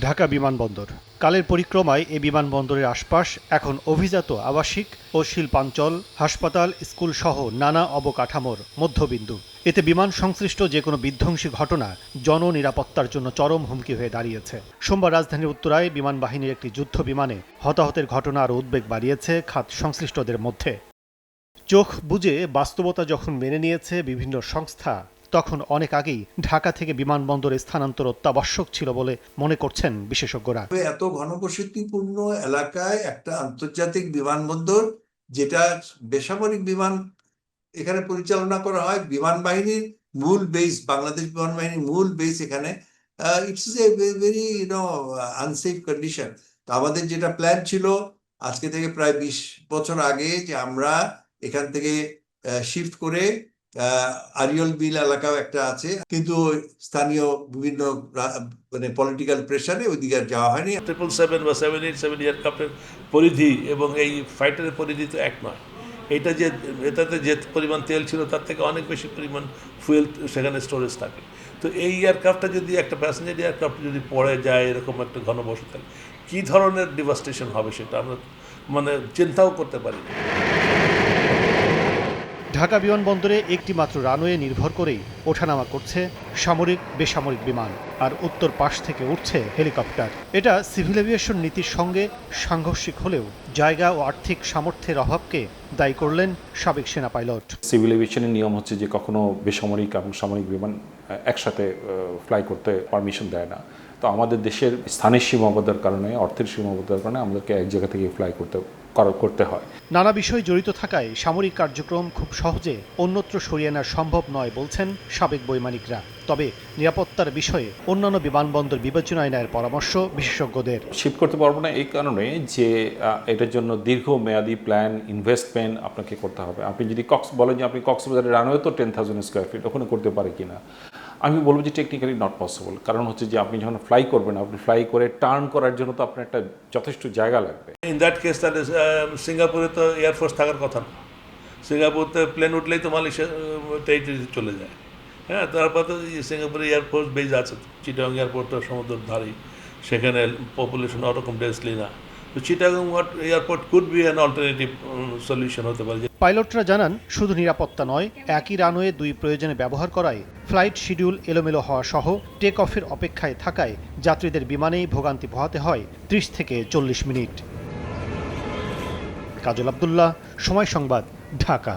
ঢাকা বিমানবন্দর। কালের পরিক্রমায় এ বিমানবন্দরের আশপাশ এখন অভিজাত আবাসিক ও শিল্পাঞ্চল, হাসপাতাল, স্কুল সহ নানা অবকাঠামোর মধ্যবিন্দু। এতে বিমান সংশ্লিষ্ট যে কোনো বিধ্বংসী ঘটনা জননিরাপত্তার জন্য চরম হুমকি হয়ে দাঁড়িয়েছে। সোমবার রাজধানীর উত্তরায় বিমান বাহিনীর একটি যুদ্ধ বিমানে হতাহতের ঘটনা আরও উদ্বেগ বাড়িয়েছে খাত সংশ্লিষ্টদের মধ্যে। চোখ বুজে বাস্তবতা যখন মেনে নিয়েছে বিভিন্ন সংস্থা তখন অনেক আগেই ঢাকা থেকে বিমানবন্দরে স্থানান্তর অত্যাবশ্যক ছিল বলে মনে করছেন বিশেষজ্ঞরা। এত ঘনবসতিপূর্ণ এলাকায় একটা আন্তর্জাতিক বিমানবন্দর, যেটা বেসামরিক বিমান এখানে পরিচালনা করা হয়, বিমান বাহিনীর মূল বেস বাংলাদেশ বিমান বাহিনীর মূল বেস এখানে। It's a very unsafe condition তো আমাদের যেটা প্ল্যান ছিল, আজকে থেকে প্রায় বিশ বছর আগে যে আমরা এখান থেকে শিফট করে আরিয়ল বিল এলাকাও একটা আছে, কিন্তু স্থানীয় বিভিন্ন মানে পলিটিক্যাল প্রেশারে ওইদিকে আর যাওয়া হয়নি। ট্রিপল সেভেন বা সেভেন এইট সেভেন এয়ারক্রাফ্টের পরিধি এবং এই ফাইটারের পরিধি তো এক নয়। এটা যে, এটাতে যে পরিমাণ তেল ছিল, তার থেকে অনেক বেশি পরিমাণ ফুয়েল সেখানে স্টোরেজ থাকে। তো এই এয়ারক্রাফটটা যদি একটা প্যাসেঞ্জার এয়ারক্রাফট যদি পড়ে যায়, এরকম একটা ঘনবসতি কী ধরনের ডিভাস্টেশন হবে সেটা আমরা মানে চিন্তাও করতে পারি না। ঢাকা বিমানবন্দরে একটি মাত্র রানওয়ে নির্ভর করেই ওঠানামা করছে সামরিক, বেসামরিক বিমান, আর উত্তর পাশ থেকে উঠছে হেলিকপ্টার। এটা সিভিল এভিয়েশন নীতির সঙ্গে সাংঘর্ষিক হলেও জায়গা ও আর্থিক সামর্থ্যের অভাবকে দায়ী করলেন সাবেক সেনা পাইলট। সিভিল এভিয়েশনের নিয়ম হচ্ছে যে কখনো বেসামরিক এবং সামরিক বিমান একসাথে ফ্লাই করতে পারমিশন দেয় না। তো আমাদের দেশের স্থানের সীমাবদ্ধতার কারণে, অর্থের সীমাবদ্ধতার কারণে আমাদেরকে এক জায়গা থেকে ফ্লাই করতে করা- করতে হয়। নানা বিষয় জড়িত থাকায় সামরিক কার্যক্রম খুব সহজে অন্যত্র সরিয়ে আনা সম্ভব নয় বলছেন সাবেক বৈমানিকরা। তবে নিরাপত্তার বিষয়ে অন্যান্য বিমানবন্দর বিবেচনায় নেয়ার পরামর্শ বিশেষজ্ঞদের। শিফট করতে পারব না এই কারণে যে এটার জন্য দীর্ঘ মেয়াদি প্ল্যান ইনভেস্টমেন্ট আপনাকে করতে হবে। আপনি যদি কক্স বলেন যে আপনি কক্সবাজারের রানওয়ে তো টেন থাউজেন্ড স্কোয়ার ফিট ওখানে করতে পারে কিনা? আমি বলব যে টেকনিক্যালি নট পসিবল কারণ হচ্ছে যে আপনি যখন ফ্লাই করবেন, আপনি ফ্লাই করে টার্ন করার জন্য তো আপনার একটা যথেষ্ট জায়গা লাগবে। ইন দ্যাট কেস তাহলে সিঙ্গাপুরে তো এয়ারফোর্স থাকার কথা না। সিঙ্গাপুরতে প্লেন উঠলেই তো মালয়েশিয়া টেরিটরি চলে যায়। হ্যাঁ তারপর তো সিঙ্গাপুরে এয়ারফোর্স বেজ আছে চিটাং এয়ারপোর্ট তো সমুদ্রের ধারেই সেখানে পপুলেশন ওরকম ডেন্সলি না। তো Chittagong airport could be an alternative solution হতে পারে। পাইলটরা জানান, শুধু নিরাপত্তা নয়, একই রানওয়ে দুই প্রয়োজনে ব্যবহার করায় ফ্লাইট শিডিউল এলোমেলো হওয়া সহ টেক অফের অপেক্ষায় থাকায় যাত্রীদের বিমানেই ভোগান্তি পোহাতে হয় ত্রিশ থেকে চল্লিশ মিনিট। কাজল আবদুল্লাহ, সময় সংবাদ, ঢাকা।